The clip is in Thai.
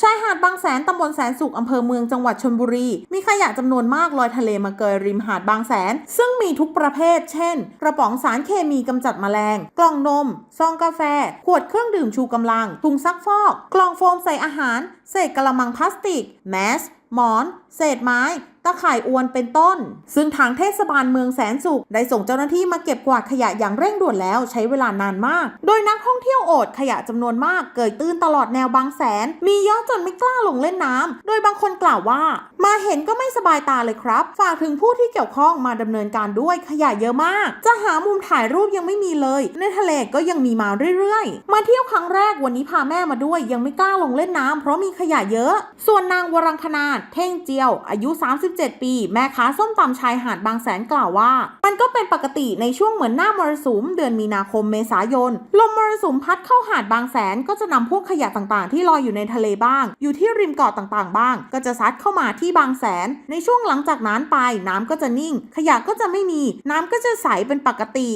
ชายหาดบางแสนตำบลแสนสุขอำเภอเมืองจังหวัดชลบุรี มีขยะจำนวนมากลอยทะเลมาเกยริมหาดบางแสน ซึ่งมีทุกประเภท เช่น กระป๋องสารเคมีกำจัดแมลง กล่องนม ซองกาแฟ ขวดเครื่องดื่มชูกำลัง ถุงซักฟอก กล่องโฟมใส่อาหาร เศษกระมังพลาสติก แมส หมอน เศษไม้ ตะข่ายอวนเป็นต้น ซึ่งทางเทศบาลเมืองแสนสุข ได้ส่งเจ้าหน้าที่มาเก็บกวาดขยะอย่างเร่งด่วนแล้วใช้เวลานานมาก โดยนักท่องเที่ยวโอดขยะจำนวนมากเกยตื้นตลอดแนวบางแสน มีเยอะจนไม่กล้าลงเล่นน้ำโดยบางคนกล่าวว่า มาเห็นก็ไม่สบายตาเลยครับ ฝากถึงผู้ที่เกี่ยวข้องมาดำเนินการด้วยขยะเยอะมาก จะหามุมถ่ายรูปยังไม่มีเลย ในทะเลก็ยังมีมาเรื่อยๆ มาเที่ยวครั้งแรกวันนี้พาแม่มาด้วย ยังไม่กล้าลงเล่นน้ำเพราะมีขยะเยอะ ส่วนนางวรังคณาเท่งเจียว อายุ 37 ปี แม่ค้าส้มตำชายหาดบางแสนกล่าวว่า มันก็เป็นปกติในช่วงเหมือนหน้ามรสุม เดือนมีนาคมเมษายน ลมมรสุมพัดเข้าหาดบางแสนก็จะนำพวกขยะต่างๆ ที่ลอยอยู่ในทะเลบ้าง อยู่ที่ริมเกาะต่างๆ บ้าง ก็จะซัดเข้ามาที่บางแสน ในช่วงหลังจากนั้นไปน้ำก็จะนิ่ง ขยะก็จะไม่มี น้ำก็จะใสเป็นปกติ